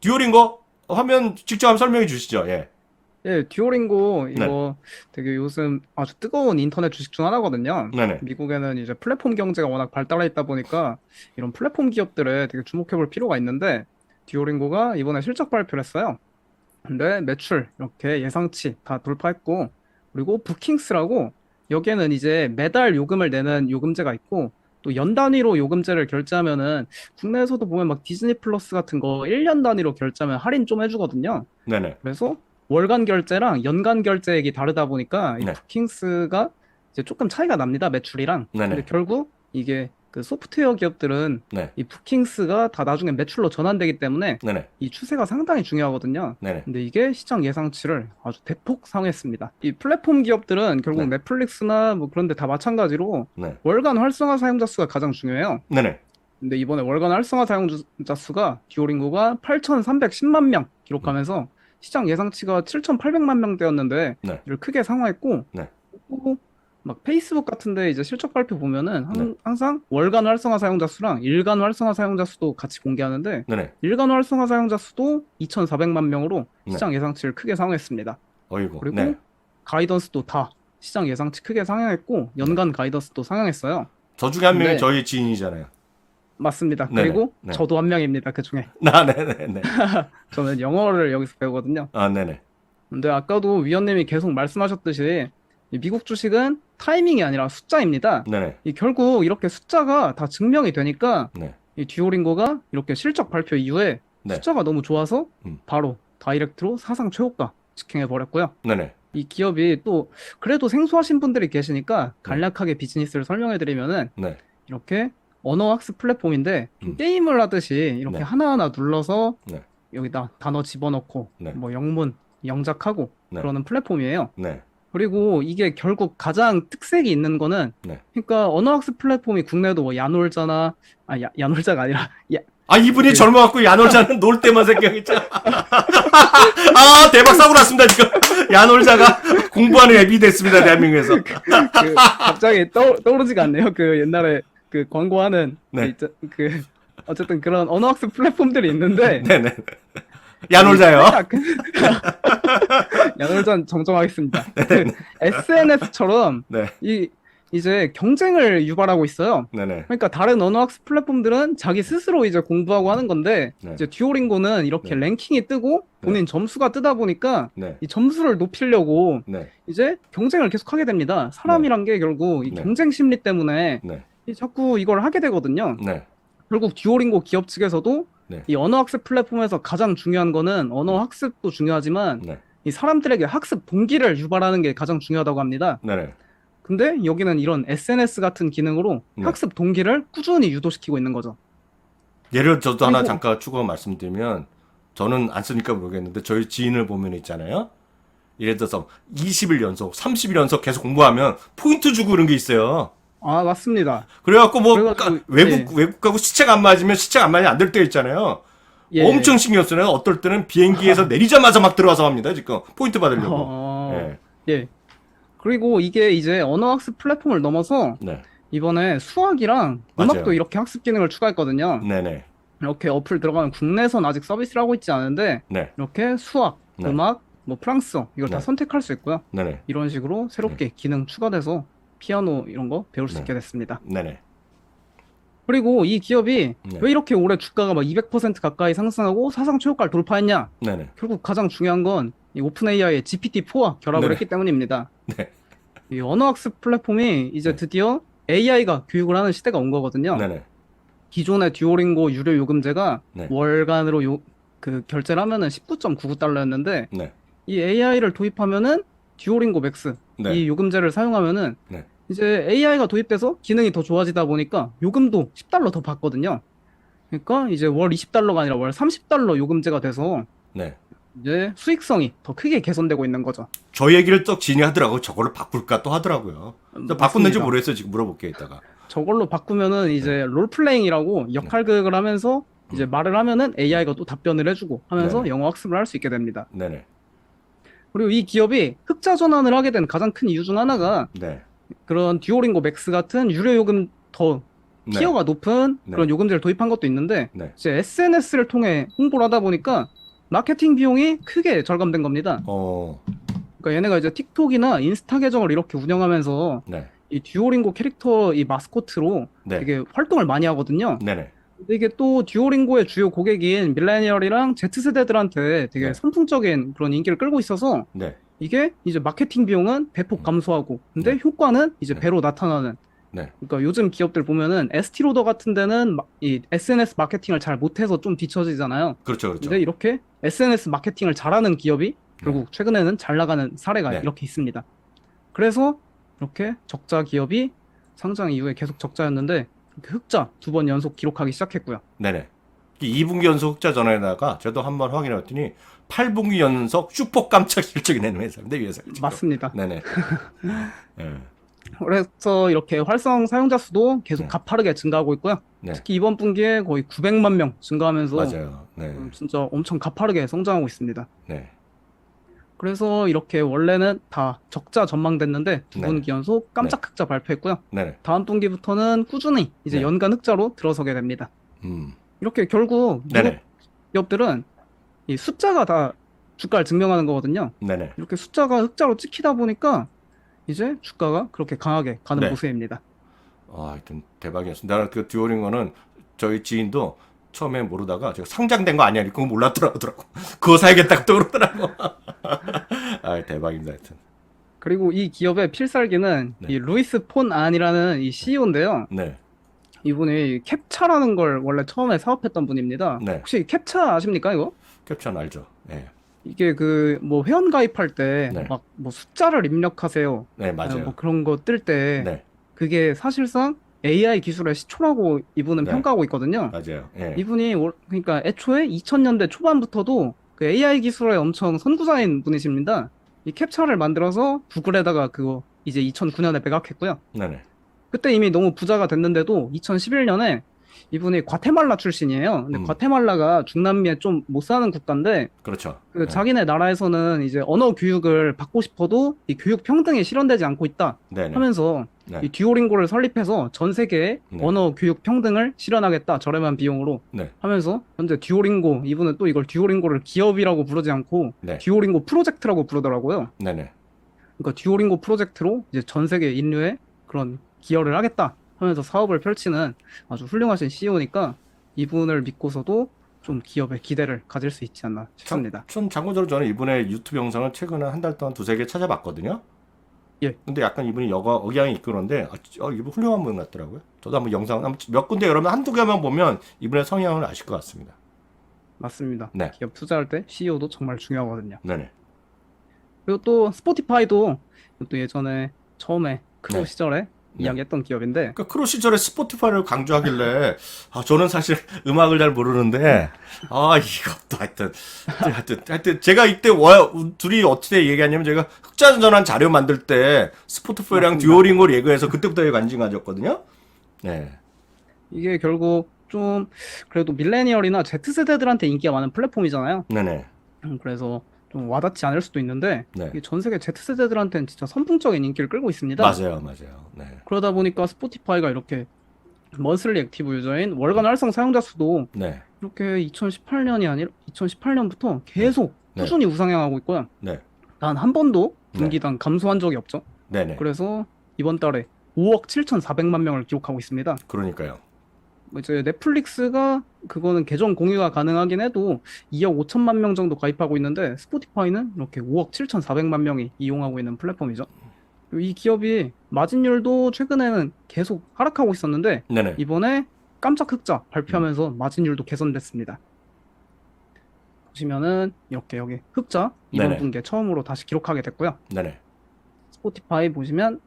듀오링고 화면 직접 한번 설명해 주시죠. 예. 예, 듀오링고 이거 되게 요즘 아주 뜨거운 인터넷 주식 중 하나거든요. 네네. 미국에는 이제 플랫폼 경제가 워낙 발달해 있다 보니까 이런 플랫폼 기업들에 되게 주목해 볼 필요가 있는데 듀오링고가 이번에 실적 발표를 했어요. 근데 매출 이렇게 예상치 다 돌파했고 그리고 부킹스라고 여기에는 이제 매달 요금을 내는 요금제가 있고 또 연 단위로 요금제를 결제하면은 국내에서도 보면 막 디즈니 플러스 같은 거 1년 단위로 결제하면 할인 좀 해주거든요. 네네. 그래서 월간 결제랑 연간 결제액이 다르다 보니까 이 네. 부킹스가 이제 조금 차이가 납니다. 매출이랑. 네네. 근데 결국 이게 그 소프트웨어 기업들은 네. 이 부킹스가 다 나중에 매출로 전환되기 때문에 네네. 이 추세가 상당히 중요하거든요. 네네. 근데 이게 시장 예상치를 아주 대폭 상회했습니다. 이 플랫폼 기업들은 결국 네. 넷플릭스나 뭐 그런 데 다 마찬가지로 네. 월간 활성화 사용자 수가 가장 중요해요. 네네. 근데 이번에 월간 활성화 사용자 수가 듀오링고가 8,310만 명 기록하면서 시장 예상치가 7,800만 명대였는데 네. 이를 크게 상회했고 네. 또 막 페이스북 같은데 이제 실적 발표 보면은 항, 네. 항 상 월간 활성화 사용자 수랑 일간 활성화 사용자 수도 같이 공개하는데 네네. 일간 활성화 사용자 수도 2,400만 명으로 네. 시장 예상치를 크게 상회했습니다. 어이구. 그리고 네. 가이던스도 다 시장 예상치 크게 상향했고 연간 가이던스도 상향했어요. 저 중에 한 명이 네. 저희 지인이잖아요. 맞습니다. 네네. 그리고 네. 저도 한 명입니다. 그 중에 아, 네네네. 저는 영어를 여기서 배우거든요. 아, 네네. 근데 아까도 위원님이 계속 말씀하셨듯이 이 미국 주식은 타이밍이 아니라 숫자입니다. 네네. 이 결국 이렇게 숫자가 다 증명이 되니까 네. 이 듀오링고가 이렇게 실적 발표 이후에 네. 숫자가 너무 좋아서 음. 바로 다이렉트로 사상 최고가 직행해 버렸고요. 네네. 이 기업이 또 그래도 생소하신 분들이 계시니까 간략하게 비즈니스를 설명해 드리면은 네. 이렇게 언어 학습 플랫폼인데 음. 게임을 하듯이 이렇게 네. 하나하나 눌러서 네. 여기다 단어 집어넣고 네. 뭐 영문 영작하고 네. 그러는 플랫폼이에요. 네. 그리고 이게 결국 가장 특색이 있는 거는 네. 그러니까 언어학습 플랫폼이 국내도 뭐 야놀자나 아 야, 야놀자가 아니라 야, 아, 이분이 젊어갖고 야놀자는 놀 때만 생각했잖아. 아, 대박 사고 났습니다, 지금. 야놀자가 공부하는 앱이 됐습니다, 대한민국에서. 그 갑자기 떠, 떠오르지가 않네요. 그 옛날에 그 광고하는 네. 그, 있자- 그 어쨌든 그런 언어학습 플랫폼들이 있는데 네네. 야놀자요. 야놀자는 정정하겠습니다. 그 SNS처럼 네. 이 이제 경쟁을 유발하고 있어요. 네네. 그러니까 다른 언어학습 플랫폼들은 자기 스스로 이제 공부하고 하는 건데 네. 이제 듀오링고는 이렇게 네. 랭킹이 뜨고 본인 점수가 뜨다 보니까 네. 이 점수를 높이려고 네. 이제 경쟁을 계속 하게 됩니다. 사람이란 게 결국 이 네. 경쟁 심리 때문에 네. 이 자꾸 이걸 하게 되거든요. 네. 결국 듀오링고 기업 측에서도 네. 이 언어 학습 플랫폼에서 가장 중요한 거는 언어 학습도 중요하지만 네. 이 사람들에게 학습 동기를 유발하는 게 가장 중요하다고 합니다. 네네. 근데 여기는 이런 SNS 같은 기능으로 네. 학습 동기를 꾸준히 유도시키고 있는 거죠. 예를 저도 하나 그리고- 잠깐 추가 말씀드리면 저는 안 쓰니까 모르겠는데 저희 지인을 보면 있잖아요. 예를 들어서 20일 연속, 30일 연속 계속 공부하면 포인트 주고 그런 게 있어요. 아 맞습니다. 그래갖고 뭐 그래가지고- 까- 외국 외국하고 시차가 안 맞으면 시차가 안 맞으면 안 될 때 있잖아요. 예. 엄청 신경 쓰네요. 어떨 때는 비행기에서 내리자마자 막 들어와서 합니다. 지금 포인트 받으려고. 어, 예. 예. 그리고 이게 이제 언어 학습 플랫폼을 넘어서 네. 이번에 수학이랑 맞아요. 음악도 이렇게 학습 기능을 추가했거든요. 네네. 이렇게 어플 들어가면 국내선 아직 서비스를 하고 있지 않은데 네. 이렇게 수학, 네. 음악, 뭐 프랑스어 이걸 다 네. 선택할 수 있고요. 네네. 이런 식으로 새롭게 기능 추가돼서 피아노 이런 거 배울 수 네. 있게 됐습니다. 네네. 그리고 이 기업이 네. 왜 이렇게 올해 주가가 막 200% 가까이 상승하고 사상 최고가를 돌파했냐? 네네. 결국 가장 중요한 건 이 오픈 AI의 GPT-4와 결합을 네네. 했기 때문입니다. 네. 이 언어학습 플랫폼이 이제 네. 드디어 AI가 교육을 하는 시대가 온 거거든요. 네네. 기존의 듀오링고 유료 요금제가 네. 월간으로 요, 그 결제를 하면은 19.99달러였는데 네. 이 AI를 도입하면은 듀오링고 맥스 네. 이 요금제를 사용하면은 네. 이제 AI가 도입돼서 기능이 더 좋아지다 보니까 요금도 10달러 더 받거든요. 그러니까 이제 월 20달러가 아니라 월 30달러 요금제가 돼서 네. 이제 수익성이 더 크게 개선되고 있는 거죠. 저 얘기를 또 지인이 하더라고. 저거를 바꿀까 또 하더라고요. 또 바꿨는지 맞습니다. 모르겠어요. 지금 물어볼게 이따가. 저걸로 바꾸면은 이제 롤플레잉이라고 역할극을 하면서 이제 말을 하면은 AI가 또 답변을 해주고 하면서 네네. 영어 학습을 할 수 있게 됩니다. 네네. 그리고 이 기업이 흑자 전환을 하게 된 가장 큰 이유 중 하나가 네. 그런 듀오링고 맥스 같은 유료 요금 더 네. 티어가 높은 네. 그런 요금제를 도입한 것도 있는데 네. 이제 SNS를 통해 홍보를 하다 보니까 마케팅 비용이 크게 절감된 겁니다. 어, 그러니까 얘네가 이제 틱톡이나 인스타 계정을 이렇게 운영하면서 네. 이 듀오링고 캐릭터 이 마스코트로 네. 되게 활동을 많이 하거든요. 네네. 근데 이게 또 듀오링고의 주요 고객인 밀레니얼이랑 Z세대들한테 되게 네. 선풍적인 그런 인기를 끌고 있어서 네. 이게 이제 마케팅 비용은 대폭 감소하고 근데 네. 효과는 이제 네. 배로 나타나는 네. 그러니까 요즘 기업들 보면은 에스티로더 같은 데는 마- 이 SNS 마케팅을 잘 못해서 좀 뒤처지잖아요. 그렇죠, 그렇죠. 근데 이렇게 SNS 마케팅을 잘하는 기업이 결국 최근에는 잘 나가는 사례가 네. 이렇게 있습니다. 그래서 이렇게 적자 기업이 상장 이후에 계속 적자였는데 흑자 두 번 연속 기록하기 시작했고요. 네네. 2분기 연속 흑자 전환에다가 저도 한번 확인해 봤더니 8분기 연속 슈퍼 깜짝 실적이 내는 회사인데 이 회사. 맞습니다. 네네. 예. 그래서 이렇게 활성 사용자 수도 계속 네. 가파르게 증가하고 있고요. 네. 특히 이번 분기에 거의 900만 명 증가하면서 맞아요. 네. 음, 진짜 엄청 가파르게 성장하고 있습니다. 네. 그래서 이렇게 원래는 다 적자 전망됐는데 두 네. 분기 연속 깜짝 흑자 발표했고요. 네네. 다음 분기부터는 꾸준히 이제 네. 연간 흑자로 들어서게 됩니다. 음. 이렇게 결국 네네. 기업들은 이 숫자가 다 주가를 증명하는 거거든요. 네네. 이렇게 숫자가 흑자로 찍히다 보니까 이제 주가가 그렇게 강하게 가는 네. 모습입니다. 아, 하여튼 대박이었습니다. 나는 그 듀오링거는 저희 지인도 처음에 모르다가 제가 상장된 거 아니야? 그거 몰랐더라고. 그거 사야겠다고 또 그러더라고. 아, 대박입니다. 하여튼. 그리고 이 기업의 필살기는 네. 이 루이스 폰 안이라는 이 CEO인데요. 네. 이분이 캡차라는 걸 원래 처음에 사업했던 분입니다. 네. 혹시 캡차 아십니까 이거? 캡처는 알죠. 네. 이게 그 뭐 회원 가입할 때 네. 막 뭐 숫자를 입력하세요. 네, 맞아요. 뭐 그런 거 뜰 때 네. 그게 사실상 AI 기술의 시초라고 이분은 네. 평가하고 있거든요. 맞아요. 예. 이분이 올- 그러니까 애초에 2000년대 초반부터도 그 AI 기술의 엄청 선구자인 분이십니다. 이 캡차를 만들어서 구글에다가 그거 이제 2009년에 매각했고요. 네네. 그때 이미 너무 부자가 됐는데도 2011년에 이분이 과테말라 출신이에요. 근데 음. 과테말라가 중남미에 좀 못 사는 국가인데 그렇죠. 그 네. 자기네 나라에서는 이제 언어 교육을 받고 싶어도 이 교육 평등이 실현되지 않고 있다 네네. 하면서 네. 이 듀오링고를 설립해서 전 세계에 네. 언어 교육 평등을 실현하겠다 저렴한 비용으로 네. 하면서 현재 듀오링고 이분은 또 이걸 듀오링고를 기업이라고 부르지 않고 네. 듀오링고 프로젝트라고 부르더라고요. 네네. 그러니까 듀오링고 프로젝트로 이제 전 세계 인류에 그런 기여를 하겠다 하면서 사업을 펼치는 아주 훌륭하신 CEO니까 이분을 믿고서도 좀 기업에 기대를 가질 수 있지 않나 싶습니다. 전 참고적으로 저는 이분의 유튜브 영상을 최근에 한 달 동안 두세 개 찾아봤거든요. 예. 근데 약간 이분이 여가 억양이 있그런데 아, 진- 어, 이분 훌륭한 분 같더라고요. 저도 한번 영상 한번 몇 군데 여러분 한두 개만 보면 이분의 성향을 아실 것 같습니다. 맞습니다. 네. 기업 투자할 때 CEO도 정말 중요하거든요. 네네. 그리고 또 스포티파이도 또 예전에 처음에 크로 네. 시절에 네. 이야기했던 기업인데 그러니까 크로 시절에 스포티파이를 강조하길래 아, 저는 사실 음악을 잘 모르는데 아 이것도 하여튼 하여튼 하여튼 제가 이때 와, 둘이 어떻게 얘기하냐면 제가 흑자 전환 자료 만들 때 스포티파이랑. 듀오링고를 얘기해서 그때부터 관심 가졌거든요. 네. 이게 결국 좀 그래도 밀레니얼이나 Z세대들한테 인기가 많은 플랫폼이잖아요. 네네. 음, 그래서 좀 와닿지 않을 수도 있는데 네. 이게 전 세계 Z세대들한테는 진짜 선풍적인 인기를 끌고 있습니다. 맞아요, 맞아요. 네. 그러다 보니까 스포티파이가 이렇게 먼슬리 액티브 유저인 월간 활성 사용자 수도 네. 이렇게 2018년이 아니라 2018년부터 계속 네. 꾸준히 우상향하고 있고요. 네. 단 한 번도 네. 분기당 감소한 적이 없죠. 네네. 그래서 이번 달에 5억 7,400만 명을 기록하고 있습니다. 그러니까요. 뭐 이제 넷플릭스가 그거는 계정 공유가 가능하긴 해도 2억 5천만 명 정도 가입하고 있는데 스포티파이는 이렇게 5억 7,400만 명이 이용하고 있는 플랫폼이죠. 이 기업이 마진율도 최근에는 계속 하락하고 있었는데 네네. 이번에 깜짝 흑자 발표하면서 마진율도 개선됐습니다. 보시면은 이렇게 여기 흑자 이번 네네. 분기에 처음으로 다시 기록하게 됐고요. 네네. 스포티파이 보시면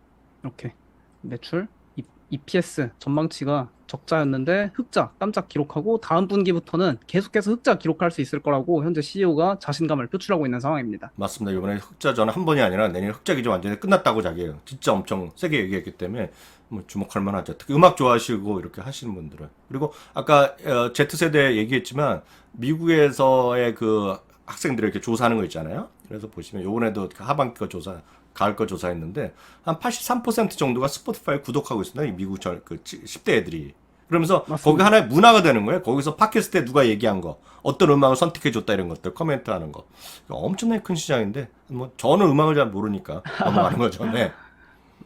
이렇게 매출, 이- EPS 전망치가 적자였는데 흑자 깜짝 기록하고 다음 분기부터는 계속해서 흑자 기록할 수 있을 거라고 현재 CEO가 자신감을 표출하고 있는 상황입니다. 맞습니다. 이번에 흑자 전환 한 번이 아니라 내년 흑자 기준 완전히 끝났다고 자기예요. 진짜 엄청 세게 얘기했기 때문에 뭐 주목할 만하죠. 특히 음악 좋아하시고 이렇게 하시는 분들은. 그리고 아까 어, Z세대 얘기했지만 미국에서의 그 학생들 이렇게 조사하는 거 있잖아요. 그래서 보시면 요번에도 그 하반기 거 조사, 가을 거 조사했는데 한 83% 정도가 스포티파이 구독하고 있습니다. 이 미국 저, 그 10대 애들이. 그러면서 맞습니다. 거기 하나의 문화가 되는 거예요. 거기서 팟캐스트에 누가 얘기한 거, 어떤 음악을 선택해 줬다 이런 것들 코멘트 하는 거. 엄청나게 큰 시장인데 뭐 저는 음악을 잘 모르니까 넘어가는 거죠. 네,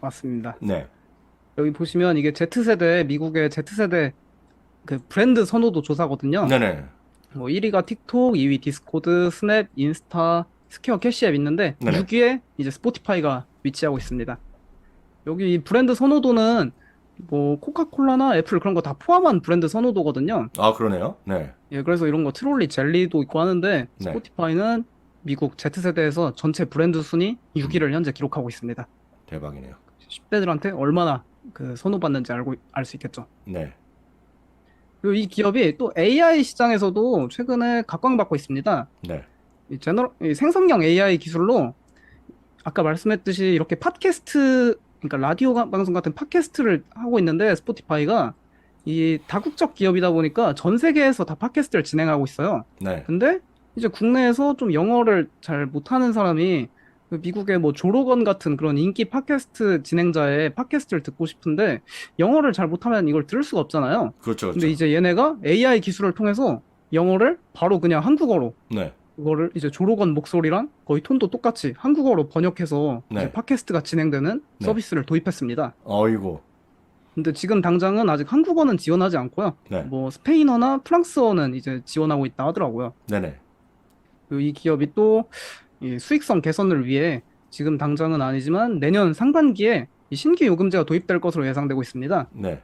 맞습니다. 네, 여기 보시면 이게 Z세대, 미국의 Z세대 그 브랜드 선호도 조사거든요. 네, 네, 뭐 1위가 틱톡, 2위 디스코드, 스냅, 인스타, 스퀘어 캐시 앱 있는데 네네. 6위에 이제 스포티파이가 위치하고 있습니다. 여기 이 브랜드 선호도는 뭐 코카콜라나 애플 그런 거 다 포함한 브랜드 선호도거든요. 아 그러네요. 네, 예, 그래서 이런 거 트롤리 젤리도 있고 하는데 네. 스포티파이는 미국 Z세대에서 전체 브랜드 순위 6위를 현재 기록하고 있습니다. 대박이네요. 10대들한테 얼마나 그 선호받는지 알고 알 수 있겠죠. 네, 그리고 이 기업이 또 AI 시장에서도 최근에 각광받고 있습니다. 네, 이 제너 이 생성형 AI 기술로 아까 말씀했듯이 이렇게 팟캐스트 그러니까 라디오 가- 방송 같은 팟캐스트를 하고 있는데 스포티파이가 이 다국적 기업이다 보니까 전 세계에서 다 팟캐스트를 진행하고 있어요. 네, 근데 이제 국내에서 좀 영어를 잘 못하는 사람이 그 미국의 뭐 조로건 같은 그런 인기 팟캐스트 진행자의 팟캐스트를 듣고 싶은데 영어를 잘 못하면 이걸 들을 수가 없잖아요. 그렇죠, 그렇죠. 근데 이제 얘네가 AI 기술을 통해서 영어를 바로 그냥 한국어로 네, 그거를 이제 조로건 목소리랑 거의 톤도 똑같이 한국어로 번역해서 네. 이제 팟캐스트가 진행되는 네. 서비스를 도입했습니다. 어이고, 근데 지금 당장은 아직 한국어는 지원하지 않고요. 네, 뭐 스페인어나 프랑스어는 이제 지원하고 있다 하더라고요. 네, 네, 그리고 이 기업이 또이 수익성 개선을 위해 지금 당장은 아니지만 내년 상반기에 이 신규 요금제가 도입될 것으로 예상되고 있습니다. 네,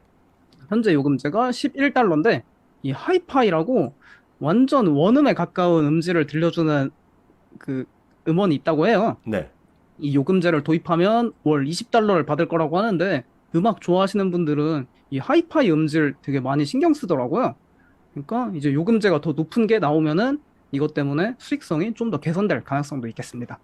현재 요금제가 11달러인데 이 하이파이라고 완전 원음에 가까운 음질을 들려주는 그 음원이 있다고 해요. 네, 이 요금제를 도입하면 월 20달러를 받을 거라고 하는데 음악 좋아하시는 분들은 이 하이파이 음질 되게 많이 신경 쓰더라고요. 그러니까 이제 요금제가 더 높은 게 나오면은 이것 때문에 수익성이 좀 더 개선될 가능성도 있겠습니다.